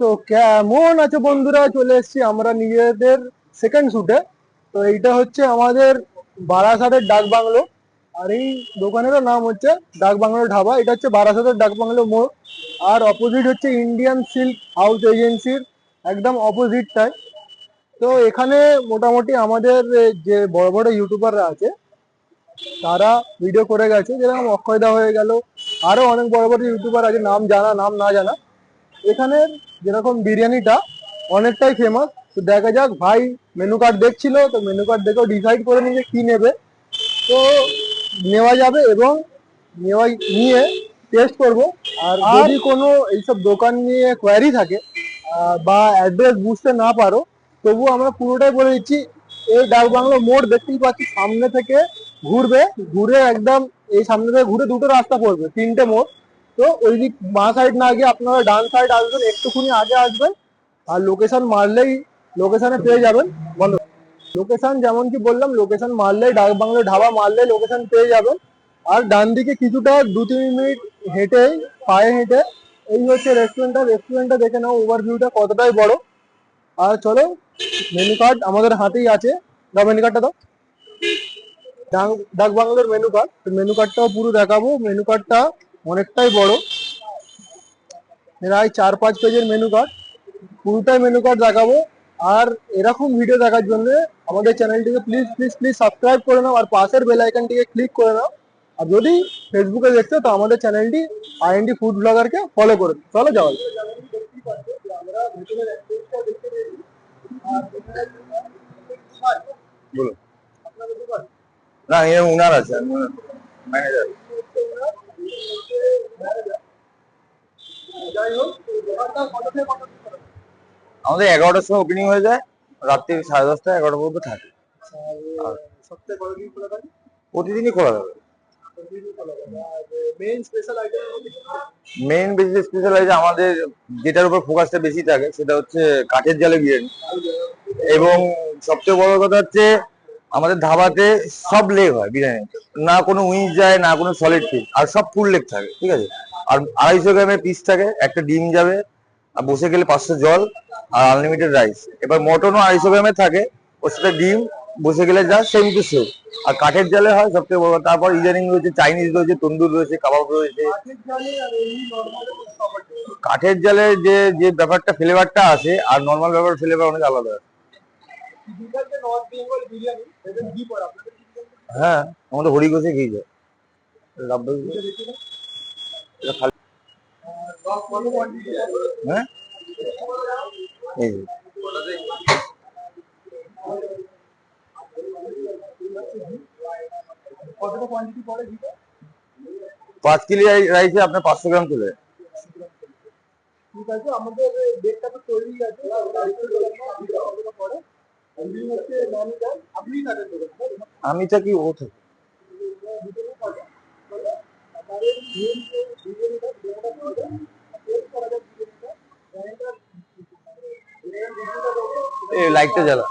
তো কেমন আছে বন্ধুরা? চলে এসেছি আমরা নিজেদের সেকেন্ড শুটে তো এইটা হচ্ছে আমাদের বারাসাতের ডাক বাংলো। আর এই দোকানেরও নাম হচ্ছে ডাক বাংলো ঢাবা। এটা হচ্ছে বারাসাতের ডাক বাংলো মোড়। আর অপোজিট হচ্ছে ইন্ডিয়ান সিল্ক হাউস এজেন্সির একদম অপোজিটটায় তো এখানে মোটামুটি আমাদের যে বড় বড় ইউটিউবাররা আছে, তারা ভিডিও করে গেছে। যেরকম অক্ষয়দা হয়ে গেল। আরও অনেক বড় বড় ইউটিউবার আছে। নাম জানা, নাম না জানা। এখানের যেরকম বিরিয়ানিটা অনেকটাই ফেমাস তো দেখা যাক ভাই মেনু কার্ড দেখছিল তো মেনু কার্ড দেখেও ডিসাইড করে নিয়ে কি নেবে। তো নেওয়া যাবে এবং নেওয়া নিয়ে টেস্ট করব। আর যদি কোনো এইসব দোকান নিয়ে কোয়ারি থাকে বা অ্যাড্রেস বুঝতে না পারো তবু আমরা পুরোটাই বলে দিচ্ছি এই ডাক বাংলো মোড় দেখতেই পাচ্ছি সামনে থেকে ঘুরবে। ঘুরে একদম এই সামনে থেকে ঘুরে দুটো রাস্তা পড়বে তিনটে মোড়। তো ওই দিক বাঁ সাইড না গিয়ে আপনারা ডান সাইড আসবেন, একটুখানি আগে আসবেন, আর লোকেশন মারলেই লোকেশনে পেয়ে যাবেন বলো লোকেশন যেমন কি বললাম লোকেশন মারলেই ডাক বাংলো ঢাবা মারলেই লোকেশন পেয়ে যাবেন। আর ডান দিকে কিছুটা দু তিন মিনিট হেঁটে, পায়ে হেঁটে, এই হচ্ছে রেস্টুরেন্টটা রেস্টুরেন্টটা দেখে নাও ওভারভিউটা কতটাই বড়। আর চলো মেনু কার্ড আমাদের হাতেই আছে। দাও মেনু কার্ডটা দাও। ডাক বাংলোর মেনু কার্ড মেনু কার্ডটাও পুরো দেখাবো। মেনু কার্ডটা অনেকটাই বড়। প্রায় চার পাঁচ পেজের মেনু কার্ড পুরোটাই মেনু কার্ড দেখাবো। আর এরকম ভিডিও দেখার জন্য আমাদের চ্যানেলটিকে প্লিজ প্লিজ প্লিজ সাবস্ক্রাইব করে নাও। আর পাশের বেল আইকনটিকে ক্লিক করে নাও। আর যদি ফেসবুকে দেখছ তো আমাদের চ্যানেলটি আইএনডি ফুড ব্লগারকে ফলো করে। চলো যাওয়া। বলুন। না এ উনার আছে। ম্যানেজার যাই হোক দোকানটা কত থেকে কত অবধি খোলা থাকে? আমাদের এগারোটার সময় ওপেনিং হয়ে যায় রাত্রি সাড়ে দশটা এগারোটা পর্যন্ত থাকে। প্রতিদিনই খোলা থাকে। আর মেইন স্পেশাল বেশি স্পেশালাইজ আমাদের যেটার উপর ফোকাসটা বেশি থাকে সেটা হচ্ছে কাঠের জালে বিরিয়ানি। এবং সবচেয়ে বড় কথা হচ্ছে আমাদের ধাবাতে সব লেগ হয় বিরিয়ানি। না কোনো উইংস যায় না কোনো সলিড পিস আর সব ফুল লেগ থাকে ঠিক আছে? আর আড়াইশো গ্রামের পিস থাকে একটা ডিম যাবে আর বসে গেলে পাঁচশো জল আর আনলিমিটেড রাইস এবার মটনও আড়াইশো গ্রামের থাকে, ওর সাথে ডিম, বসে গেলে যা সেম টু সেম আর কাঠের জালে হয়, সবথেকে বড় তারপর ইদানিং রয়েছে চাইনিজ রয়েছে, তন্দুর রয়েছে, কাবাব রয়েছে। কাঠের জালে যে যে ব্যাপারটা ফ্লেভারটা আসে, আর নর্মাল ব্যাপার ফ্লেভার অনেক আলাদা? হ্যাঁ আমাদের হরি ঘোষে খেয়ে যায় হ্যাঁ। কতটা কোয়ান্টিটি পড়ে ঘিটা পাঁচ কেজি রাইসে আপনার পাঁচশো গ্রাম যায়। ঠিক আছে আমাদের তো আছে আমি থাকি ও থাকে এই লাইটটা জ্বালা।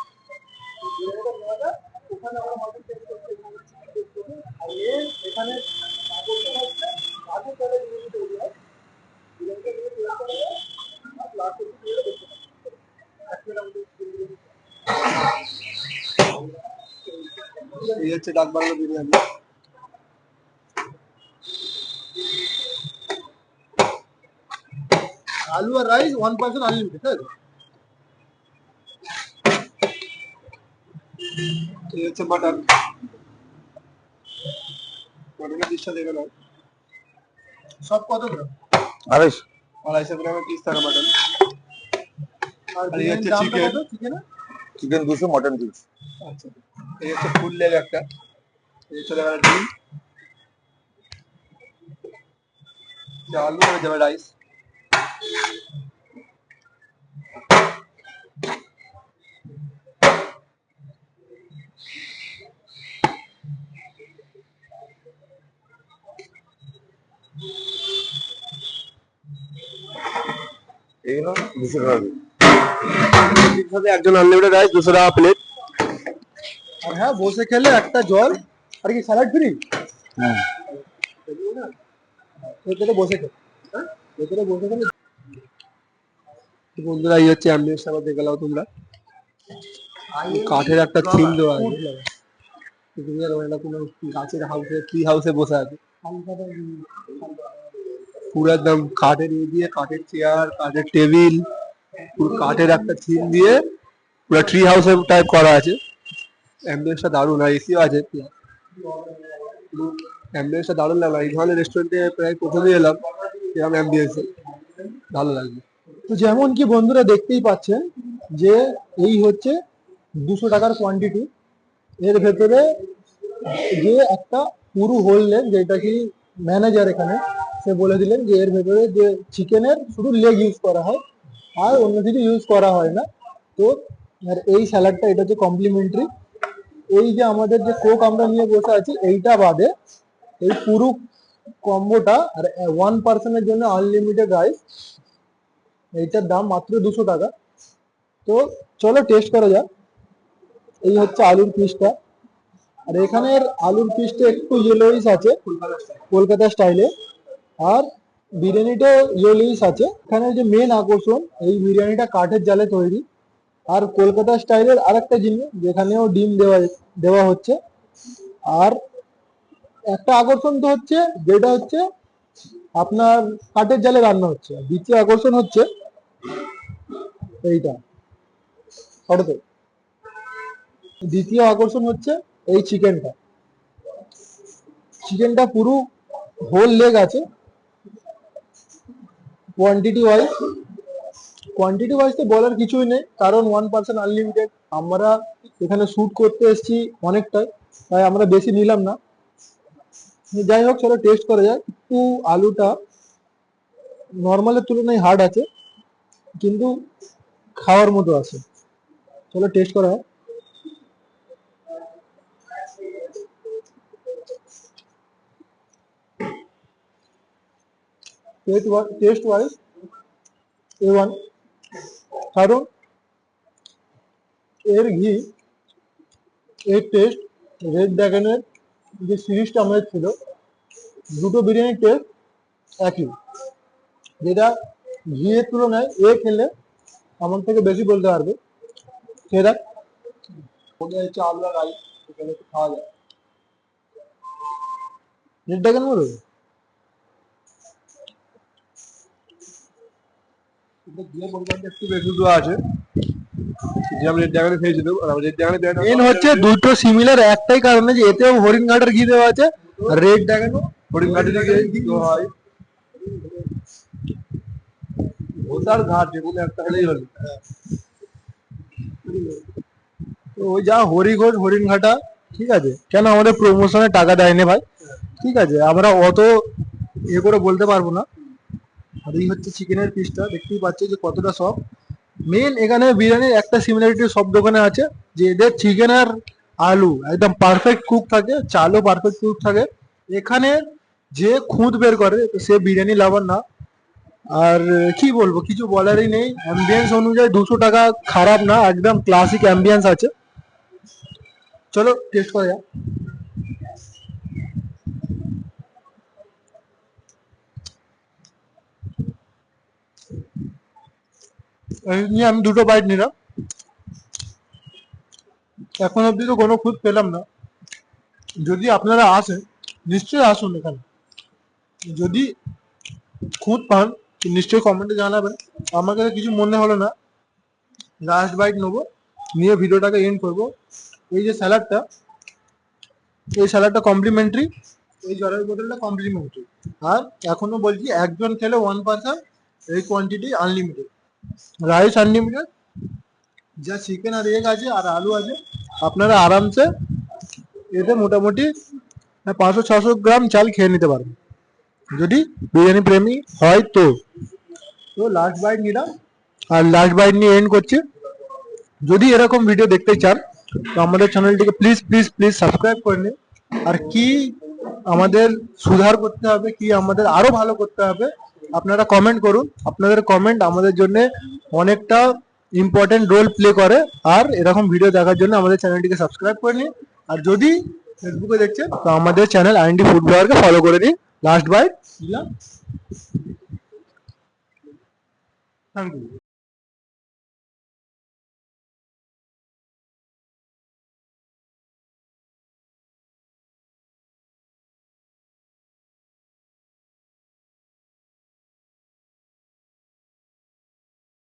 নেওয়া যায়, ওখানে আমরা মটন টেস্ট করতে এখানে টেস্ট করব। আর এর এখানে কাগজটা হচ্ছে কাগজ দ্বারা বিরিয়ানি তৈরি হয়। বিরিয়ানিটা নিয়ে টেস্ট করা যায়, আর last অব্দি বিরিয়ানিটা দেখতে পাবেন। এক প্লেট আমাদের বিরিয়ানি। এই হচ্ছে ডাক বাংলো বিরিয়ানি আলু আর রাইস ওয়ান পার্সেন্ট আনলিমিটেড তাই তো? এই হচ্ছে পিসটা দেখে নাও। সব কত গ্রাম? আড়াইশো। আড়াইশো গ্রামের পিস থাকে মাটন আর এই হচ্ছে চিকেন চিকেন দুশো মটন দুশো। আচ্ছা। এই হচ্ছে ফুল লেগ একটা। এই হচ্ছে দেখা ডিম। আলু হয়ে যাবে রাইস দুশো টাকা। সাথে একজন আনলিমিটেড রাইস দুশো টাকা প্লেট আর হ্যাঁ বসে খেলে একটা জল আর কি স্যালাড ফ্রি হুম ভেতরে বসে খেলে। হ্যাঁ ভেতরে বসে খেলে। বন্ধুরা এই হচ্ছে অ্যাম্বিয়েন্স আবার দেখে নাও তোমরা। কাঠের একটা থিম দেওয়া আছে তুমি আর ওখানে কোনো গাছের হাউসে ট্রি হাউসে বসে আছে। পুরো একদম কাঠের ইয়ে দিয়ে, কাঠের চেয়ার কাঠের টেবিল পুরো কাঠের একটা থিম দিয়ে পুরো ট্রি হাউসের টাইপ করা আছে। অ্যাম্বিয়েন্সটা দারুণ, আর এসিও আছে। অ্যাম্বিয়েন্সটা দারুণ লাগল। এই ধরনের রেস্টুরেন্টে প্রায় প্রথমে এলাম এরকম অ্যাম্বিয়েন্সে ভালো লাগবে তো যেমন কি বন্ধুরা দেখতেই পাচ্ছেন যে এই হচ্ছে দুশো টাকার কোয়ান্টিটি এর ভেতরে যে একটা পুরো হোললেন যেটা কি ম্যানেজার এখানে সে বলে দিলেন যে এর ভেতরে যে চিকেনের শুধু লেগ ইউজ করা হয়, আর অন্য কিছু ইউজ করা হয় না। তো আর এই স্যালাডটা এটা হচ্ছে কমপ্লিমেন্টারি এই যে আমাদের যে কোক আমরা নিয়ে বসে আছি, এইটা বাদে এই পুরো কম্বোটা আর ওয়ান পার্সনের জন্য আনলিমিটেড রাইস এইটার দাম মাত্র দুশো টাকা। তো চলো টেস্ট করা যাক। এই হচ্ছে আলুর পিসটা আর এখানের আলুর পিসটা একটু ইয়েলোইস আছে, কলকাতা স্টাইলে আর বিরিয়ানিটা ইয়েলোইস আছে। এখানে যে মেন আকর্ষণ, এই বিরিয়ানিটা কাঠের জালে তৈরি। আর কলকাতা স্টাইলের আরেকটা জিনিস, যেখানেও ডিম দেওয়া দেওয়া হচ্ছে। আর একটা আকর্ষণ তো হচ্ছে, যেটা হচ্ছে আপনার কাঠের জালে রান্না হচ্ছে। দ্বিতীয় আকর্ষণ হচ্ছে এইটা। ফটোতে দ্বিতীয় আকর্ষণ হচ্ছে এই চিকেনটা চিকেনটা পুরো হোল লেগ আছে। কোয়ান্টিটি ওয়াইজ কোয়ান্টিটি ওয়াইজ তো বলার কিছুই নেই, কারণ ওয়ান পার্সেন্ট আনলিমিটেড আমরা এখানে শুট করতে এসেছি অনেকটাই, তাই আমরা বেশি নিলাম না। যাই হোক চলো টেস্ট করা যাক। একটু আলুটা নর্মালের তুলনায় হার্ড আছে, কিন্তু খাওয়ার মতো আছে। চলো টেস্ট করা হোক। টেস্ট ওয়াইজ এ ওয়ান কারণ এর ঘি এর টেস্ট রেড ড্রাগনের যে সিরিজটা আমাদের ছিল, দুটো বিরিয়ানির টেস্ট একই। যেটা ঘিয়ের তুলনায় এ খেলে আমার থেকে বেশি বলতে পারবে। হচ্ছে আলুয়া রাইস, এখানে খাওয়া যায়। রেড ড্রাগন বলবে এটা দিয়ে পরিমাণটা একটু বেশি দেওয়া আছে। যে আমি রেড জায়গায় আর আমি রেড মেন হচ্ছে দুটো সিমিলার একটাই কারণে যে এতেও হরিণ ঘাটের ঘি দেওয়া আছে আর রেড হরিণ দেওয়া হয়। ঘাট কোনো একটা হলেই হলো তো ওই যা হরিঘোষ হরিণ ঘাটা ঠিক আছে। কেন আমাদের প্রমোশনে টাকা দেয়নি ভাই? ঠিক আছে আমরা অত ইয়ে করে বলতে পারব না। আর এই হচ্ছে চিকেনের পিসটা দেখতেই পাচ্ছি যে কতটা সব মেন এখানে বিরিয়ানির একটা সিমিলারিটি সব দোকানে আছে, যে এদের চিকেন আর আলু, একদম পারফেক্ট কুক থাকে, চালও পারফেক্ট কুক থাকে। এখানে যে খুঁত বের করে, সে বিরিয়ানি লাভার না। আর কি বলব, কিছু বলারই নেই। অ্যাম্বিয়েন্স অনুযায়ী দুশো টাকা খারাপ না, একদম ক্লাসিক অ্যাম্বিয়েন্স আছে। চলো টেস্ট করা যাক। নিয়ে আমি দুটো বাইট নিলাম। এখন অব্দি তো কোনো খুঁত পেলাম না। যদি আপনারা আসেন, নিশ্চয়ই আসুন এখানে। যদি খুঁত পান নিশ্চয়ই কমেন্টে জানাবেন। আমার কাছে কিছু মনে হলো না। লাস্ট বাইট নেব। নিয়ে ভিডিওটাকে এন্ড করব। এই যে স্যালাডটা এই স্যালাডটা কমপ্লিমেন্টারি এই জলের বোতলটা কমপ্লিমেন্টারি আর এখনও বলছি, একজন খেলে ওয়ান পার্সেন্ট এই কোয়ান্টিটি আনলিমিটেড রাইস আনলিমিটেড। যা চিকেন আর এগ আছে আর আলু আছে, আপনারা আরামসে এতে মোটামুটি পাঁচশো ছশো গ্রাম চাল খেয়ে নিতে পারবেন। যদি বিরিয়ানি প্রেমী হয় তো। তো লাস্ট বাইট নিলাম। আর লাস্ট বাইট নিয়ে এন্ড করছি। যদি এরকম ভিডিও দেখতে চান, তো আমাদের চ্যানেলটিকে প্লিজ প্লিজ প্লিজ সাবস্ক্রাইব করে নিন। আর কি আমাদের সুধার করতে হবে, কি আমাদের আরও ভালো করতে হবে আপনারা কমেন্ট করুন। আপনাদের কমেন্ট আমাদের জন্য অনেকটা ইম্পর্টেন্ট রোল প্লে করে। আর এরকম ভিডিও দেখার জন্য আমাদের চ্যানেলটিকে সাবস্ক্রাইব করে নিন। আর যদি ফেসবুকে দেখছেন, তো আমাদের চ্যানেল আইনডি ফুড ব্লগারকে ফলো করে নিন। লাস্ট বাই দিলাম থ্যাংক ইউ